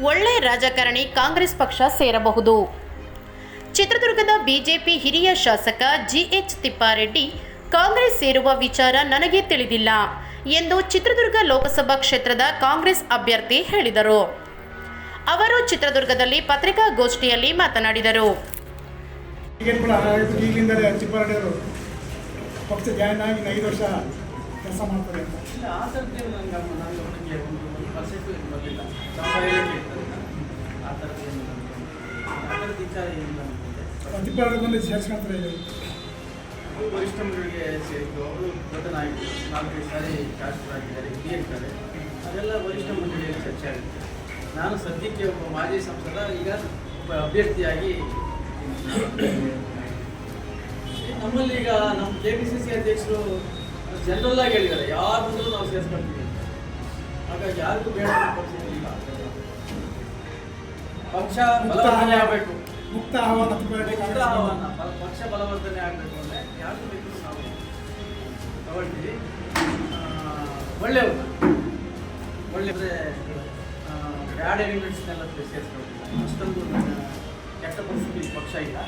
ಒಳ್ಳೆ ರಾಜಕಾರಣಿ ಕಾಂಗ್ರೆಸ್ ಪಕ್ಷ ಸೇರಬಹುದು. ಚಿತ್ರದುರ್ಗದ ಬಿಜೆಪಿ ಹಿರಿಯ ಶಾಸಕ ಜಿಎಚ್ ತಿಪ್ಪಾರೆಡ್ಡಿ ಕಾಂಗ್ರೆಸ್ ಸೇರುವ ವಿಚಾರ ನನಗೆ ತಿಳಿದಿಲ್ಲ ಎಂದು ಚಿತ್ರದುರ್ಗ ಲೋಕಸಭಾ ಕ್ಷೇತ್ರದ ಕಾಂಗ್ರೆಸ್ ಅಭ್ಯರ್ಥಿ ಹೇಳಿದರು. ಅವರು ಚಿತ್ರದುರ್ಗದಲ್ಲಿ ಪತ್ರಿಕಾಗೋಷ್ಠಿಯಲ್ಲಿ ಮಾತನಾಡಿದರು. ಪಕ್ಷ ಜಾಯ್ನ್ ಆಗಿ ಐದು ವರ್ಷ ಕೆಲಸ ಮಾಡ್ತಾರೆ ವಿಚಾರ ಏನಿಲ್ಲ ಬಂದು ಸೇರಿಸ್ಕೊಂತಾರೆ ಅವರು ವರಿಷ್ಠ ಮಂಡಳಿಗೆ ಸೇರಿದ್ದು ಅವರು ದೊಡ್ಡ ನಾಯಕರು ನಾಲ್ಕೈದು ಸಾರಿ ಶಾಸಕರಾಗಿದ್ದಾರೆ ಹಿರಿಯರಿದ್ದಾರೆ ಅದೆಲ್ಲ ವರಿಷ್ಠ ಮಂಡಳಿಯಲ್ಲಿ ಚರ್ಚೆ ಆಗುತ್ತೆ. ನಾನು ಸದ್ಯಕ್ಕೆ ಒಬ್ಬ ಮಾಜಿ ಸಂಸದ ಈಗ ಒಬ್ಬ ಅಭ್ಯರ್ಥಿಯಾಗಿ ನಮ್ಮಲ್ಲಿ ಈಗ ನಮ್ಮ ಕೆ ಪಿ ಸಿ ಸಿ ಅಧ್ಯಕ್ಷರು ಜನರಲ್ ಆಗಿ ಹೇಳಿದ್ದಾರೆ. ಯಾರು ಬಂದರೂ ನಾವು ಸೇರಿಸ್ಕೊಳ್ತೀವಿ. ಹಾಗಾಗಿ ಯಾರಿಗೂ ಬೇಡ ಪರಿಸ್ಥಿತಿ ಇಲ್ಲ ಪಕ್ಷ ಬಲವರ್ಧನೆ ಆಗಬೇಕು. ಮುಕ್ತ ಆಹ್ವಾನ ಕಾಂಗ್ರೆಸ್ ಆಹ್ವಾನ, ಪಕ್ಷ ಬಲವರ್ಧನೆ ಆಗಬೇಕು ಅಂದರೆ ಯಾರು ಬೇಕು ನಾವು ತಗೊಳ್ತೀವಿ. ಆ, ಒಳ್ಳೆಯವರು ಒಳ್ಳೆ ಬ್ಯಾಡ್ ಎಲಿಮೆಂಟ್ಸ್ನೆಲ್ಲ ಸೇರಿಸ್ಕೊಳ್ತಿಲ್ಲ ಅಷ್ಟೊಂದು ಕೆಟ್ಟ ಪರಿಸ್ಥಿತಿ ಪಕ್ಷ ಇಲ್ಲ.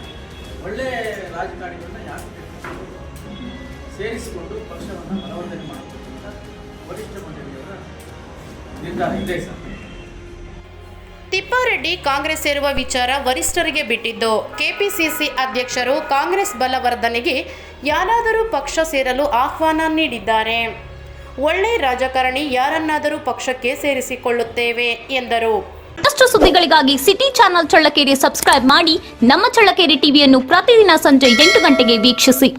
ಒಳ್ಳೆ ರಾಜಕಾರಣಿಗಳನ್ನ ಯಾರು ಸೇರಿಸಿಕೊಂಡು ಪಕ್ಷವನ್ನು ಬಲವರ್ಧನೆ ಮಾಡಬೇಕು ಅಂತ ವರಿಷ್ಠ ಮಂಡಳಿಯವರ ನಿರ್ಧಾರ ಇದೆ ಸರ್. ತಿಪ್ಪಾರೆಡ್ಡಿ ಕಾಂಗ್ರೆಸ್ ಸೇರುವ ವಿಚಾರ ವರಿಷ್ಠರಿಗೆ ಬಿಟ್ಟಿದ್ದು. ಕೆಪಿಸಿಸಿ ಅಧ್ಯಕ್ಷರು ಕಾಂಗ್ರೆಸ್ ಬಲವರ್ಧನೆಗೆ ಯಾರಾದರೂ ಪಕ್ಷ ಸೇರಲು ಆಹ್ವಾನ ನೀಡಿದ್ದಾರೆ. ಒಳ್ಳೆ ರಾಜಕಾರಣಿ ಯಾರನ್ನಾದರೂ ಪಕ್ಷಕ್ಕೆ ಸೇರಿಸಿಕೊಳ್ಳುತ್ತೇವೆ, ಎಂದರು. ಮತ್ತಷ್ಟು ಸುದ್ದಿಗಳಿಗಾಗಿ ಸಿಟಿ ಚಾನೆಲ್ ಚಳ್ಳಕೆರೆ ಸಬ್ಸ್ಕ್ರೈಬ್ ಮಾಡಿ, ನಮ್ಮ ಚಳ್ಳಕೆರೆ ಟಿವಿಯನ್ನು ಪ್ರತಿದಿನ ಸಂಜೆ ಎಂಟು ಗಂಟೆಗೆ ವೀಕ್ಷಿಸಿ.